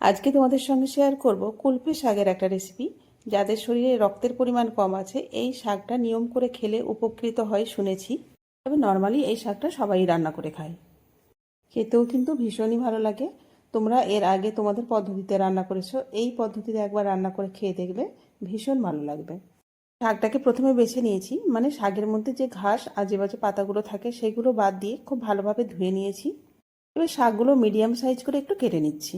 আজকে তোমাদের সঙ্গে শেয়ার করব কুলপে শাকের একটা রেসিপি যাদের শরীরে রক্তের পরিমাণ কম আছে, এই শাকটা নিয়ম করে খেলে উপকৃত হয় শুনেছি। তবে নর্মালি এই শাকটা সবাই রান্না করে খায়। খেতেও কিন্তু ভীষণই ভালো লাগে। তোমরা এর আগে তোমাদের পদ্ধতিতে রান্না করেছ, এই পদ্ধতিতে একবার রান্না করে খেয়ে দেখবে, ভীষণ ভালো লাগবে। শাকটাকে প্রথমে বেছে নিয়েছি মানে শাকের মধ্যে যে ঘাস আজে বাজে পাতাগুলো থাকে, সেগুলো বাদ দিয়ে খুব ভালোভাবে ধুয়ে নিয়েছি। এবার শাকগুলো মিডিয়াম সাইজ করে একটু কেটে নিচ্ছি।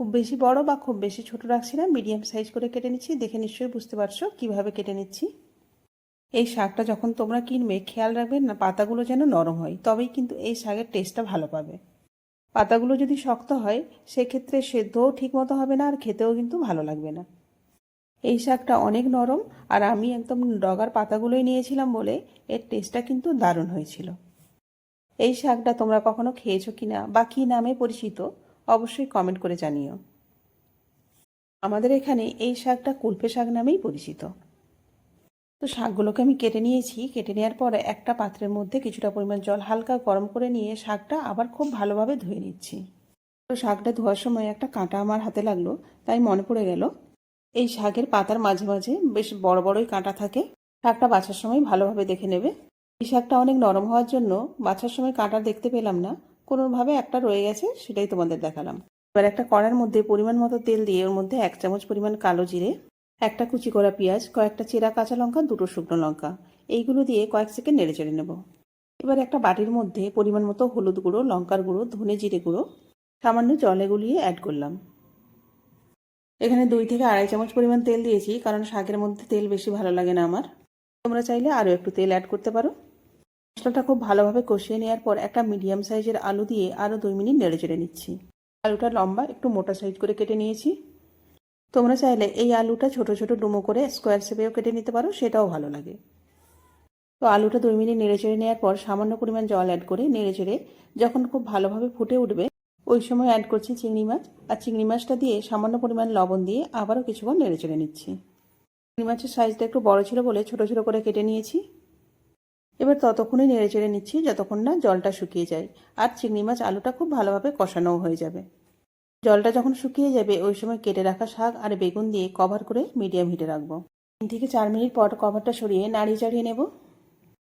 খুব বেশি বড় বা খুব বেশি ছোট রাখছি না মিডিয়াম সাইজ করে কেটে নিচ্ছি। দেখে নিশ্চয়ই বুঝতে পারছ কীভাবে কেটে নিচ্ছি। এই শাকটা যখন তোমরা কিনবে, খেয়াল রাখবে না, পাতাগুলো যেন নরম হয়, তবেই কিন্তু এই শাকের টেস্টটা ভালো পাবে। পাতাগুলো যদি শক্ত হয়, সেক্ষেত্রে সেদ্ধও ঠিকমতো হবে না আর খেতেও কিন্তু ভালো লাগবে না। এই শাকটা অনেক নরম আর আমি একদম ডগার পাতাগুলোই নিয়েছিলাম বলে এর টেস্টটা কিন্তু দারুণ হয়েছিল। এই শাকটা তোমরা কখনো খেয়েছো কিনা বা কী নামে পরিচিত? অবশ্যই কমেন্ট করে জানিও। আমাদের এখানে এই শাকটা কুলপে শাক নামেই পরিচিত। তো শাকগুলোকে আমি কেটে নিয়েছি। কেটে নেওয়ার পরে একটা পাত্রের মধ্যে কিছুটা পরিমাণ জল হালকা গরম করে নিয়ে শাকটা আবার খুব ভালোভাবে ধুয়ে নিচ্ছি। তো শাকটা ধোয়ার সময় একটা কাঁটা আমার হাতে লাগল, তাই মনে পড়ে গেল। এই শাকের পাতার মাঝে মাঝে বেশ বড় বড়ই কাঁটা থাকে। শাকটা বাছার সময় ভালোভাবে দেখে নেবে। এই শাকটা অনেক নরম হওয়ার জন্য বাছার সময় কাঁটা দেখতে পেলাম না। কোনোভাবে একটা রয়ে গেছে, সেটাই তোমাদের দেখালাম। এবার একটা কড়ার মধ্যে পরিমাণ মতো তেল দিয়ে ওর মধ্যে এক চামচ পরিমাণ কালো জিরে, একটা কুচি করা পেঁয়াজ, কয়েকটা চেরা কাঁচা লঙ্কা, দুটো শুকনো লঙ্কা। এইগুলো দিয়ে কয়েক সেকেন্ড নেড়ে চেড়ে নেব। এবার একটা বাটির মধ্যে পরিমাণ মতো হলুদ গুঁড়ো, লঙ্কার গুঁড়ো, ধনে জিরে গুঁড়ো, সামান্য জলে গুলিয়ে অ্যাড করলাম। এখানে দুই থেকে আড়াই চামচ পরিমাণ তেল দিয়েছি, কারণ শাকের মধ্যে তেল বেশি ভালো লাগে না আমার। তোমরা চাইলে আরও একটু তেল অ্যাড করতে পারো। মশলাটা খুব ভালোভাবে কষিয়ে নেওয়ার পর একটা মিডিয়াম সাইজের আলু দিয়ে আরও দুই মিনিট নেড়ে চেড়ে নিচ্ছি। আলুটা লম্বা, একটু মোটা সাইজ করে কেটে নিয়েছি। তোমরা চাইলে এই আলুটা ছোট ছোট ডুমো করে স্কোয়ার শেপেও কেটে নিতে পারো, সেটাও ভালো লাগে। তো আলুটা দুই মিনিট নেড়ে চেড়ে নেওয়ার পর সামান্য পরিমাণ জল অ্যাড করে নেড়ে চেড়ে যখন খুব ভালোভাবে ফুটে উঠবে, ওই সময় অ্যাড করছি চিংড়ি মাছ। আর চিংড়ি মাছটা দিয়ে সামান্য পরিমাণ লবণ দিয়ে আবারও কিছুক্ষণ নেড়ে চেড়ে নিচ্ছি। চিংড়ি মাছের সাইজটা একটু বড় ছিল বলে ছোট ছোট করে কেটে নিয়েছি। এবার ততক্ষণই নেড়ে চেড়ে নিচ্ছি যতক্ষণ না জলটা শুকিয়ে যায়। আর চিংড়ি মাছ আলুটা খুব ভালোভাবে কষানোও হয়ে যাবে। জলটা যখন শুকিয়ে যাবে, ওই সময় কেটে রাখা শাক আর বেগুন দিয়ে কভার করে মিডিয়াম হিটে রাখব। তিন থেকে চার মিনিট পর কভারটা সরিয়ে নাড়িয়ে চাড়িয়ে নেব।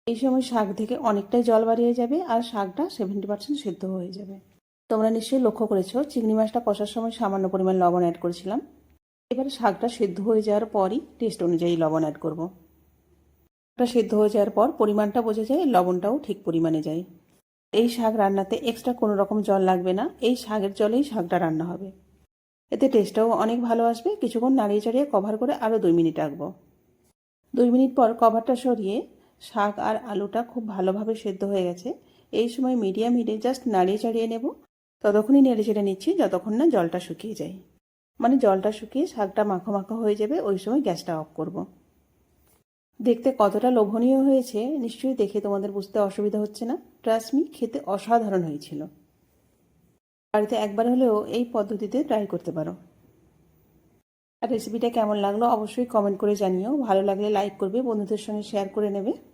এই সময় শাক থেকে অনেকটাই জল বাড়িয়ে যাবে আর শাকটা সেভেন্টি পার্সেন্ট সেদ্ধ হয়ে যাবে। তোমরা নিশ্চয়ই লক্ষ্য করেছ, চিংড়ি মাছটা কষার সময় সামান্য পরিমাণ লবণ অ্যাড করেছিলাম। এবারে শাকটা সেদ্ধ হয়ে যাওয়ার পরই টেস্ট অনুযায়ী লবণ অ্যাড করব। শাকটা সেদ্ধ হয়ে যাওয়ার পর পরিমাণটা বোঝা যায়, লবণটাও ঠিক পরিমাণে যায়। এই শাক রান্নাতে এক্সট্রা কোনো রকম জল লাগবে না, এই শাকের জলেই শাকটা রান্না হবে। এতে টেস্টটাও অনেক ভালো আসবে, কিছুক্ষণ নাড়িয়ে চাড়িয়ে কভার করে আরও দুই মিনিট রাখব। দুই মিনিট পর কভারটা সরিয়ে শাক আর আলুটা খুব ভালোভাবে সেদ্ধ হয়ে গেছে। এই সময় মিডিয়াম হিটে জাস্ট নাড়িয়ে চাড়িয়ে নেব। ততক্ষণই নেড়ে চেড়ে নিচ্ছি যতক্ষণ না জলটা শুকিয়ে যায়। মানে জলটা শুকিয়ে শাকটা মাখো মাখো হয়ে যাবে, ওই সময় গ্যাসটা অফ করব। দেখতে কতটা লোভনীয় হয়েছে, নিশ্চয়ই দেখে তোমাদের বুঝতে অসুবিধা হচ্ছে না। ট্রাস্টমি খেতে অসাধারণ হয়েছিল। বাড়িতে একবার হলেও এই পদ্ধতিতে ট্রাই করতে পারো। আর রেসিপিটা কেমন লাগল অবশ্যই কমেন্ট করে জানিও। ভালো লাগলে লাইক করবে, বন্ধুদের সঙ্গে শেয়ার করে নেবে।